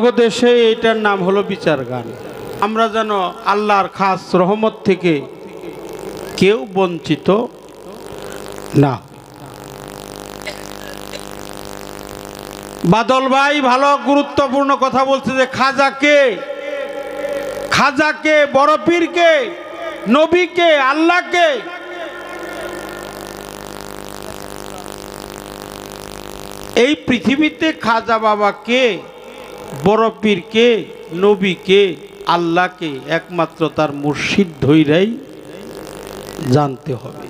আপনাকে দেশে এইটার নাম হলো বিচার গান আমরা যেন আল্লাহর খাস রহমত থেকে কেউ বঞ্চিত না। বাদল ভাই ভালো গুরুত্বপূর্ণ কথা বলছে যে খাজাকে খাজাকে বড় পীরকে নবীকে আল্লাহকে এই পৃথিবীতে খাজা বাবাকে বড় পীরকে, নবীকে, আল্লাহকে একমাত্র তার মুর্শিদ ধৈরাই জানতে হবে।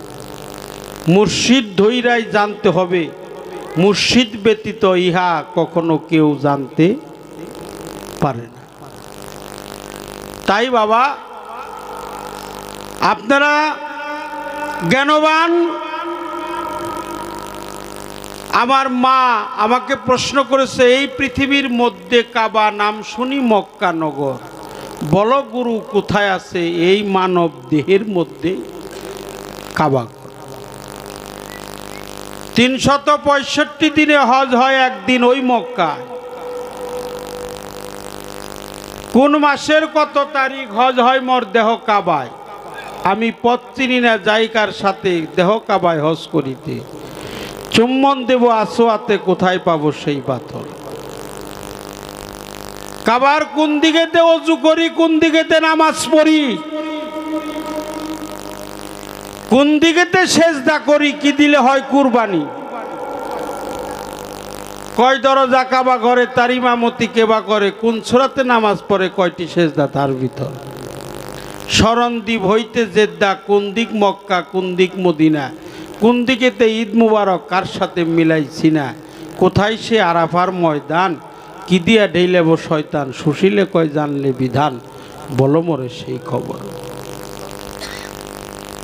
মুর্শিদ ধৈরাই জানতে হবে। মুর্শিদ ব্যতীত ইহা কখনো কেউ জানতে পারে না। তাই বাবা, আপনারা জ্ঞানবান আমার মা আমাকে প্রশ্ন করেছে, এই পৃথিবীর মধ্যে কাবা নাম শুনি মক্কা নগর। বল গুরু, কোথায় আছে এই মানব দেহের মধ্যে কাবা? তিনশত পঁয়ষট্টি দিনে হজ হয় একদিন ওই মক্কায়। কোন মাসের কত তারিখ হজ হয় মোর দেহ কাবায়? আমি পথ চিনি না জায়গার সাথে দেহ কাবায় হজ করিতে। চুম্বন দেব আসোয়াতে, কোথায় পাবো সেই পাথর? কাবার কোন দিকেতে অজু করি, কোন দিকেতে নামাজ পড়ি? কোন দিকেতে সেজদা করি, কি দিলে হয় কুরবানি? কয় দরজা কাবা ঘরে, তার ইমামতি কেবা করে, কোন ছোড়াতে নামাজ পড়ে, কয়টি সেজদা তার ভিতর? স্মরণদ্বীপ হইতে জেদ্দা, কোন দিক মক্কা, কোন দিক মদিনা? কোন দিকেতে ঈদ মুবারক কার সাথে মিলাইছি না? কোথায় সে আরাফার ময়দান? কি দিয়া ঢেইলেব শয়তান? সুশীলে কয় জানলে বিধান? বলো মরে সেই খবর।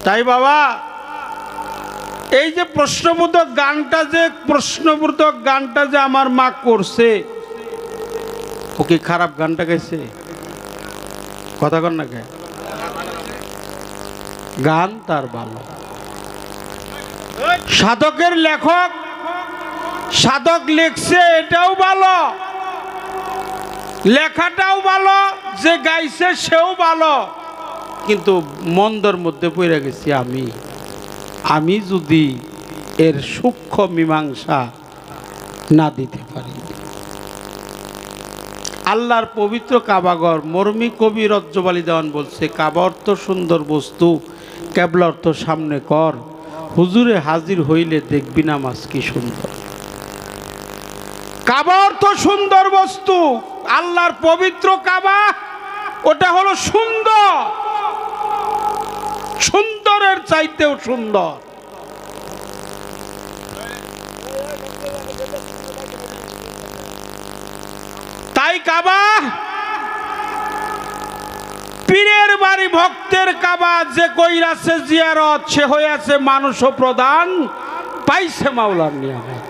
তাই বাবা, এই যে প্রশ্নবোধক গানটা যে, প্রশ্নবোধক গানটা যে আমার মা করছে ওকে খারাপ গানটা গাইছে? কথা কর না কে? গান তার ভালো। সাধকের লেখক, সাধক লিখছে, এটাও ভালো। লেখাটাও ভালো, যে গাইছে সেও ভালো। কিন্তু মন্দর মধ্যে পড়ে গেছি আমি। আমি যদি এর সূক্ষ্ম মীমাংসা না দিতে পারি। আল্লাহর পবিত্র কাবাগর মর্মী কবি রজ্জবালি দেওয়ান বলছে, কাবা অর্থ সুন্দর বস্তু, কেবল অর্থ সামনে কর। হুজুরে হাজির হইলে দেখবি না মাছ কি সুন্দর। কাবা তো সুন্দর বস্তু, আল্লাহর পবিত্র কাবা, ওটা হলো সুন্দর। সুন্দরের চাইতেও সুন্দর। তাই কাবা বাড়ি ভক্তের কাবা যে কইরাছে জিয়ারত, সে হইয়াছে মানুষ প্রদান পাইছে মাওলার নিয়ামত।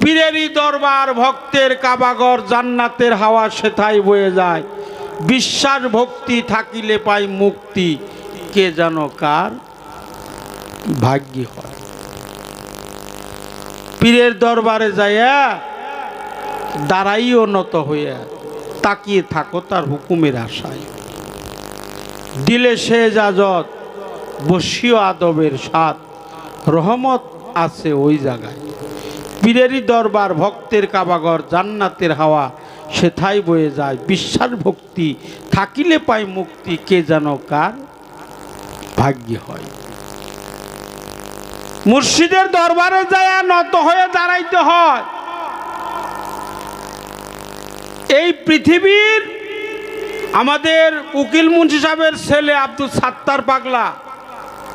পীরেরই দরবার ভক্তের কাবাগর জান্নাতের হাওয়া সেথায় বয়ে যায়। বিশ্বাস ভক্তি থাকিলে পাই মুক্তি, কে যেন কার ভাগ্যি হয়। পীরের দরবারে যাইয়া দাঁড়াইও নত হইয়া তাকিয়ে থাকো, তার হুকুমের আশায়। দিলে সে জাজত বসিও আদবের স্বাদ। রহমত আছে ওই জায়গায়। পীরেরই দরবার, ভক্তের কাবাগর, জান্নাতের হাওয়া সেথাই বয়ে যায়। বিশ্বাস ভক্তি, থাকিলে পায় মুক্তি, কে যেন কার ভাগ্য হয়। মুর্শিদের দরবারে যায় নত হয়ে দাঁড়াইতে হয়। এই পৃথিবীর আমাদের উকিল মুন্সি সাহেবের ছেলে আব্দুল সাত্তার পাগলা।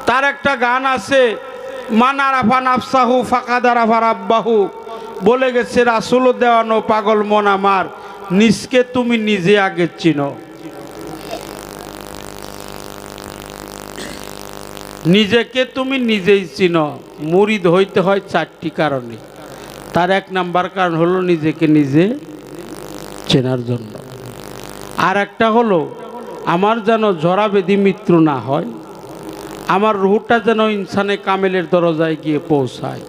তার একটা গান আছে, মান আরাফা নাফসাহু ফাকাদার আফার আব্বাহু বলে গেছে রাসুল দেওয়ানো পাগল মন আমার, নিজকে তুমি নিজে আগে চিনো। নিজেকে তুমি নিজেই চিনো, মুরিদ হইতে হয় চারটি কারণে। তার এক নাম্বার কারণ হলো নিজেকে নিজে চেনার জন্য। আর একটা হলো, আমার যেন জরা বেদি মৃত্যু না হয়, আমার রুহটা যেন ইনসানে কামেলের দরজায় গিয়ে পৌঁছায়,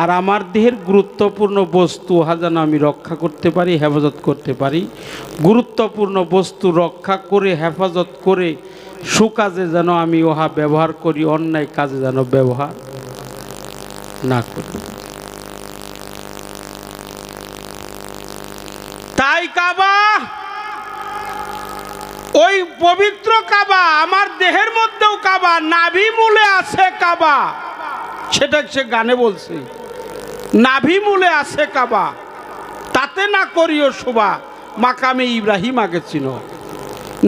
আর আমার দেহের গুরুত্বপূর্ণ বস্তু যেন আমি রক্ষা করতে পারি, হেফাজত করতে পারি। গুরুত্বপূর্ণ বস্তু রক্ষা করে, হেফাজত করে, সুকাজে যেন আমি উহা ব্যবহার করি, অন্যায় কাজে যেন ব্যবহার না করি। ওই পবিত্র কাবা, আমার দেহের মধ্যেও কাবা, নাভি মূলে আছে কাবা। সেটা সে গানে বলছে। নাভি মূলে আছে কাবা। তাতে না করিও শোভা, মাকামে ইব্রাহিম আগে ছিল।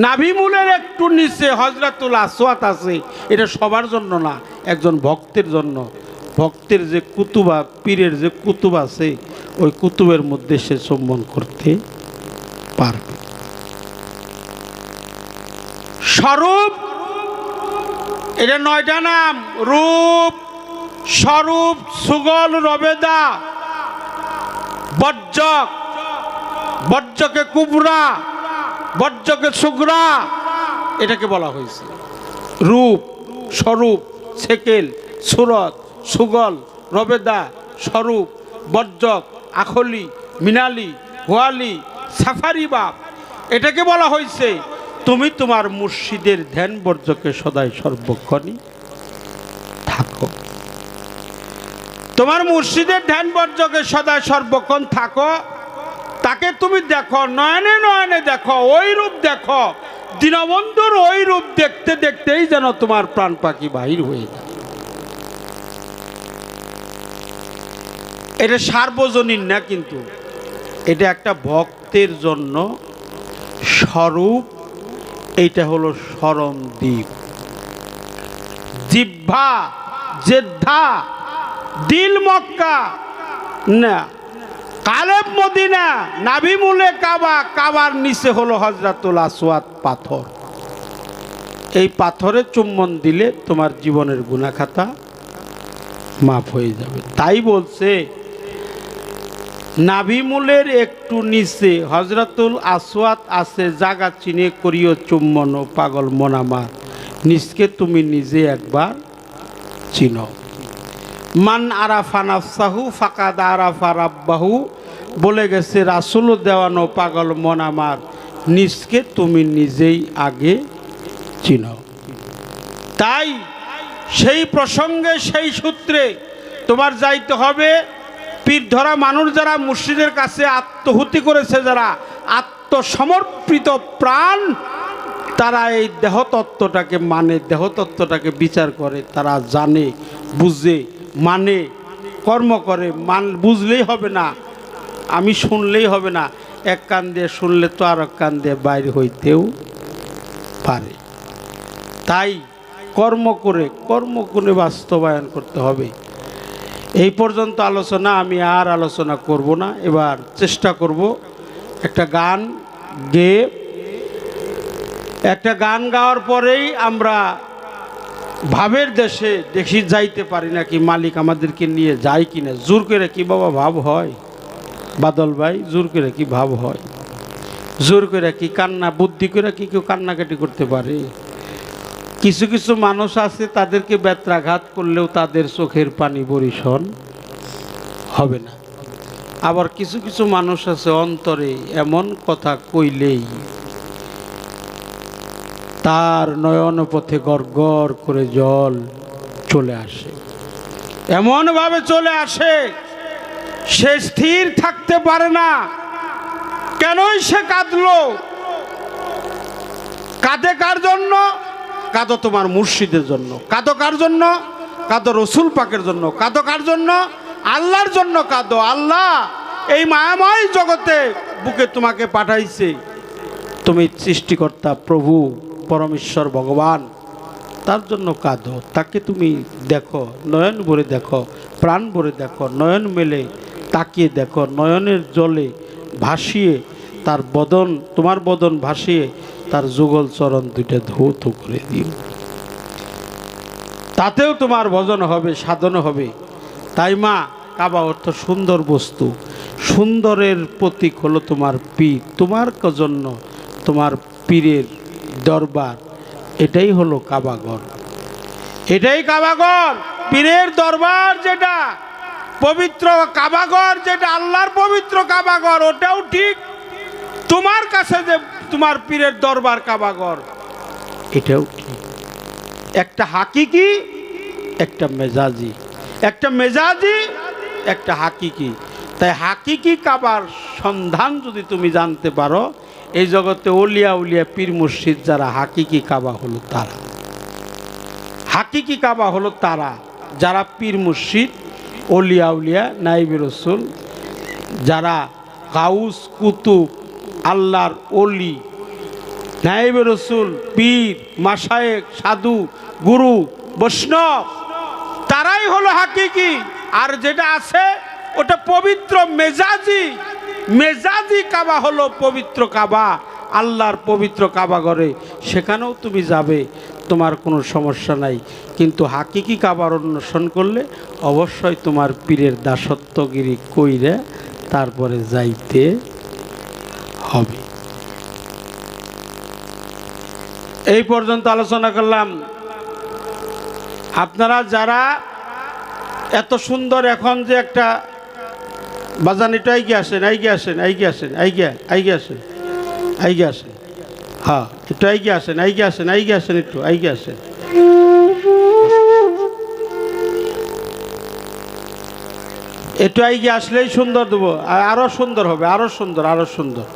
নাভি মূলের একটু নিচে হজরাতুল আসওয়াত আছে। এটা সবার জন্য না, একজন ভক্তের জন্য। ভক্তের যে কুতুবা, পীরের যে কুতুব আছে, ওই কুতুবের মধ্যে সে চুম্বন করতে পারবে। স্বরূপ, এটা নয়টা নাম, রূপ, স্বরূপ, সুগল, রবেদা বজ্জক বজ্জকে কুবরা বজ্জকে সুগরা, এটাকে বলা হয়েছে। রূপ, স্বরূপ, সেকেল, সুরত, সুগল, রবেদা, স্বরূপ বজ্জক আখলি, মিনালি হোয়ালি সাফারি বাপ, এটাকে বলা হয়েছে। তুমি তোমার মুর্শিদের ধ্যান বর্জকে সদাই সর্বক্ষণই থাকো। তোমার মুর্শিদের ধ্যান বর্জকে সদাই সর্বক্ষণ থাকো। তাকে তুমি দেখো, নয়নে নয়নে দেখো ওই রূপ দেখো। দীনবন্ধুর ওই রূপ দেখতে দেখতেই যেন তোমার প্রাণ পাখি বাহির হয়ে যায়। এটা সার্বজনীন না কিন্তু, এটা একটা ভক্তের জন্য স্বরূপ এইটা হলো স্মরণ দ্বীপ। জিহ্বা জেদ্ধা দিল মক্কা, না। কালেব মদিনা, নাভিমূলে কাবা, কাবার নিচে হলো হজরতুল আসওয়াদ পাথর। এই পাথরে চুম্বন দিলে তোমার জীবনের গুণাখাতা মাফ হয়ে যাবে। তাই বলছে নাভিমূলের একটু নিচে হজরতুল আসওয়াত আছে, জাগা চিনে করিও চুম্বন ও পাগল মনামার নিজকে তুমি নিজে একবার চিনো। মান আরাফা নাফসাহু ফাকাদ আরাফা রাব্বাহু, বলে গেছে, রাসুল দেওয়ানো পাগল মন আমার নিজকে তুমি নিজেই আগে চিনো। তাই সেই প্রসঙ্গে সেই সূত্রে তোমার যাইতে হবে। পীর ধরা মানুষ যারা মুর্শিদের কাছে আত্মহুতি করেছে, যারা আত্মসমর্পিত প্রাণ, তারা এই দেহতত্ত্বটাকে মানে দেহতত্ত্বটাকে বিচার করে, তারা জানে, বুঝে মানে কর্ম করে, মান, বুঝলেই হবে না, আমি শুনলেই হবে না, এক কান দিয়ে শুনলে তো আর এক কান দিয়ে বাইরে হইতেও পারে। তাই কর্ম করে কর্ম করে বাস্তবায়ন করতে হবে। এই পর্যন্ত আলোচনা, আমি আর আলোচনা করব না। এবার চেষ্টা করব একটা গান গেয়ে। একটা গান গাওয়ার পরেই আমরা ভাবের দেশে দেখি যাইতে পারি নাকি মালিক আমাদেরকে নিয়ে যায় কিনা জোর করে কি বাবা ভাব হয়? বাদল ভাই, জোর করে কি ভাব হয়? জোর করে কি কান্না, বুদ্ধি করে কি কেউ কান্নাকাটি করতে পারে? কিছু কিছু মানুষ আছে, তাদেরকে ব্যত্রাঘাত করলেও তাদের চোখের পানি পরিশন হবে না। আবার কিছু কিছু মানুষ আছে, অন্তরে এমন কথা কইলেই তার নয়ন পথে গড় করে জল চলে আসে। এমনভাবে চলে আসে, সে স্থির থাকতে পারে না। কেনই সে কাঁদলো? কাঁদে কার জন্য? কাঁদো তোমার মুর্শিদের জন্য। কাঁদো কার জন্য? কাঁদো রসুল পাকের জন্য। কাঁদো কার জন্য? আল্লাহর জন্য কাঁদো। আল্লাহ এই মায়াময় জগতে বুকে তোমাকে পাঠাইছে। তুমি সৃষ্টিকর্তা, প্রভু, পরমেশ্বর, ভগবান। তার জন্য কাঁদো। তাকে তুমি দেখো, নয়ন ভরে দেখো, প্রাণ ভরে দেখো, নয়ন মেলে তাকিয়ে দেখো, নয়নের জলে ভাসিয়ে তার বদন, তোমার বদন ভাসিয়ে তার যুগল চরণ দুইটা ধৌত করে দিও তাতেও তোমার ভজন হবে, সাধন হবে। তাই মা, কাবা অর্থ সুন্দর বস্তু। সুন্দরের প্রতীক হলো তোমার পীর। তোমার জন্য তোমার পীরের দরবার? এটাই হলো কাবাগর। এটাই কাবাগর। পীরের দরবার যেটা, পবিত্র কাবাগর যেটা, আল্লাহর পবিত্র কাবাগর, ওটাও ঠিক। তোমার কাছে যে তোমার পীরের দরবার কাবাগর। এটাও একটা হাকিকি, একটা মেজাজি। একটা মেজাজি, একটা হাকিকি। তাই হাকিকি কাবার সন্ধান যদি তুমি জানতে পারো, এই জগতে ওলিয়া উলিয়া পীর মুর্শিদ যারা হাকিকি কাবা হলো তারা। হাকিকি কাবা হলো তারা, যারা পীর মুর্শিদ ওলিয়া উলিয়া, নাইব রসুল, যারা গাউস, কুতুব আল্লাহর অলি নাইব রসুল, পীর মাসায়েক সাধু, গুরু, বৈষ্ণব, তারাই হলো হাকিকি। আর যেটা আছে, ওটা পবিত্র মেজাজি। মেজাজি কাবা হলো পবিত্র কাবা, আল্লাহর পবিত্র কাবা ঘরে। সেখানেও তুমি যাবে, তোমার কোনো সমস্যা নাই। কিন্তু হাকিকি কাবার অন্বেষণ করলে অবশ্যই তোমার পীরের দাসত্বগিরি কইরে তারপরে যাইতে হবে। এই পর্যন্ত আলোচনা করলাম। আপনারা যারা এত সুন্দর এখন যে একটা বাজান একটু আইগে আসেন আইগে আসেন আইগে আসেন আইগে আইগে আসেন আইগে আসেন। হ্যাঁ একটু আইগে আসেন আইগে আসেন আইগে আসেন একটু আইগে আসেন। একটু আইগে আসলেই সুন্দর দেবো, আর আরও সুন্দর হবে আরও সুন্দর আরও সুন্দর।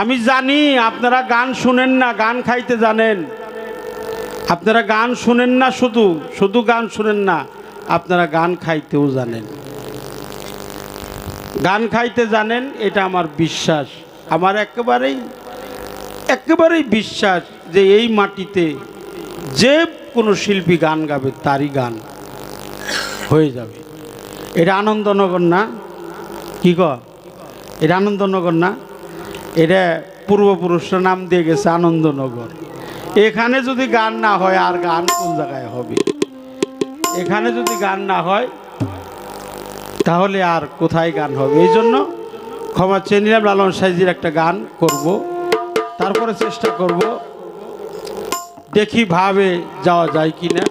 আমি জানি আপনারা গান শুনেন না, গান খাইতে জানেন। আপনারা গান শুনেন না শুধু শুধু গান শুনেন না, আপনারা গান খাইতেও জানেন। গান খাইতে জানেন, এটা আমার বিশ্বাস। আমার একেবারেই একেবারেই বিশ্বাস যে এই মাটিতে যে কোনো শিল্পী গান গাবে, তারই গান হয়ে যাবে। এটা আনন্দনগর না? কি ক এটা আনন্দনগর না? এটা পূর্বপুরুষরা নাম দিয়ে গেছে আনন্দনগর। এখানে যদি গান না হয়, আর গান কোন জায়গায় হবে? এখানে যদি গান না হয়, তাহলে আর কোথায় গান হবে? এই জন্য ক্ষমা চেয়ে নিলাম, লালন সাইজির একটা গান করব। তারপরে চেষ্টা করব, দেখি ভাবে যাওয়া যায় কি না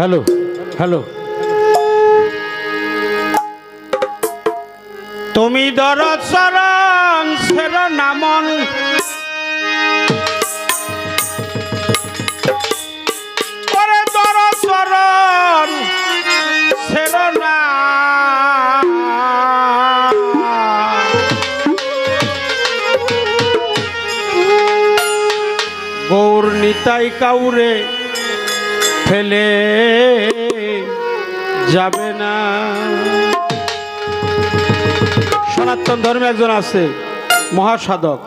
হ্যালো হ্যালো। তুমি দর চরণ সের নামন নাম গৌর নিতাই কাউরে ফেলে যাবে না। সনাতন ধর্মে একজন আছে, মহাসাধক,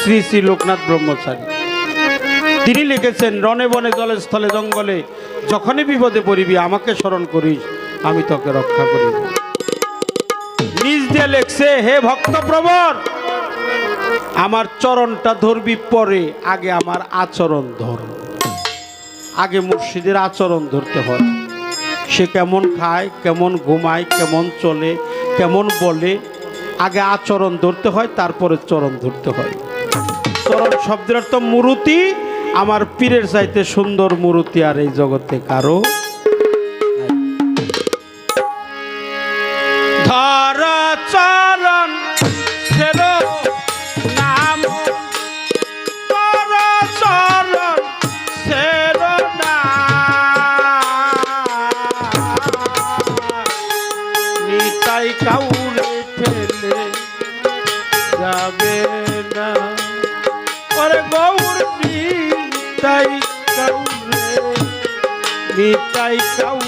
শ্রী শ্রী লোকনাথ ব্রহ্মচারী। তিনি লিখেছেন রনে বনে জলে স্থলে জঙ্গলে যখনই বিপদে পড়িবি, আমাকে স্মরণ করিস, আমি তোকে রক্ষা করিব। নিজ দিয়ে লেখছে, হে ভক্ত প্রবর আমার চরণটা ধরবি পরে, আগে আমার আচরণ ধর। আগে মুর্শিদের আচরণ ধরতে হয়। সে কেমন খায়, কেমন ঘুমায়, কেমন চলে, কেমন বলে, আগে আচরণ ধরতে হয়, তারপরে চরণ ধরতে হয়। চরণ শব্দের অর্থ মূর্তি, আমার পীরের চাইতে সুন্দর মূর্তি আর এই জগতে কারও নাই। নিতাই কাউরে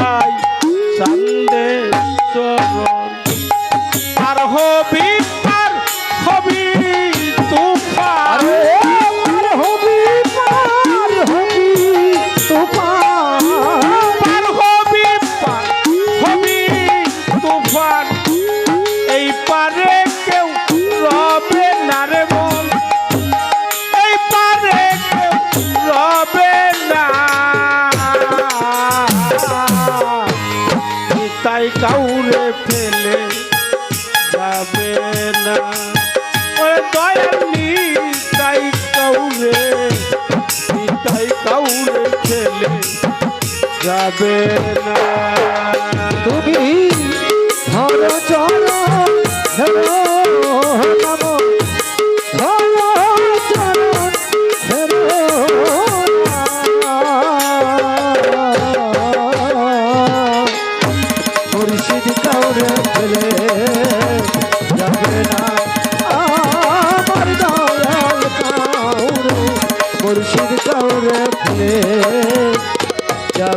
যাই সন্দেশ আর হবি না। ওরে দয়াল নিতাই কাউরে নিতাই কাউরে ছেলে যাবে না। তুমি ধরো চলো ধরো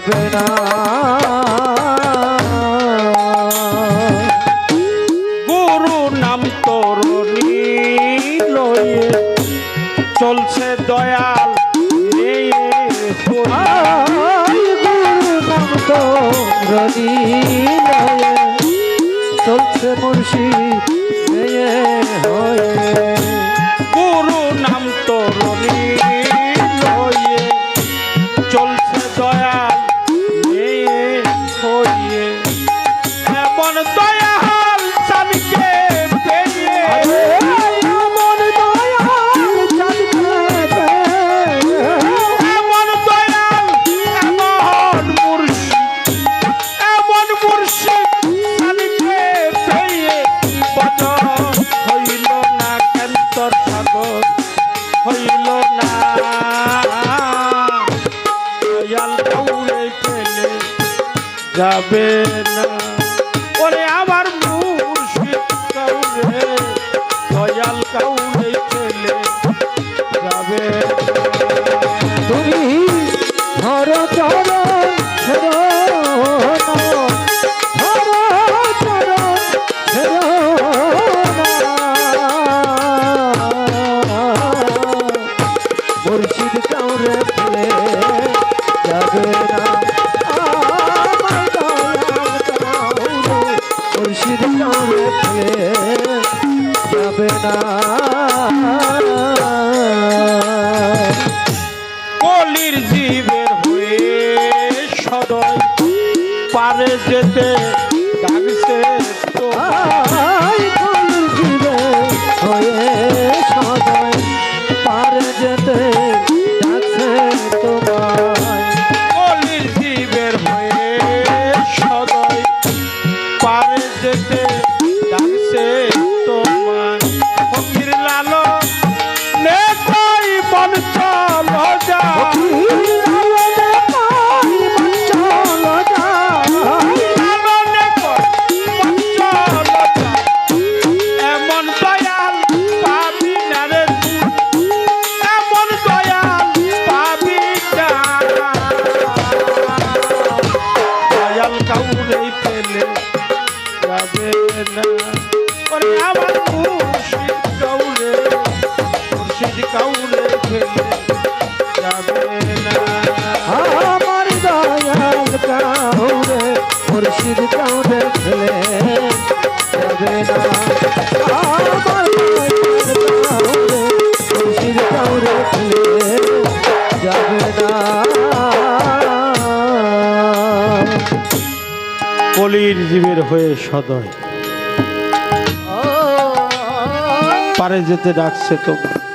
बिना না ওরে আমার মুর্শিদ কাউরে মুর্শিদ কাউরে ফেলে যাবে না আমার দয়াল কাউরে মুর্শিদ কাউরে ফেলে যাবে না হয়ে সদয়। পারে যেতে ডাকছে তোমার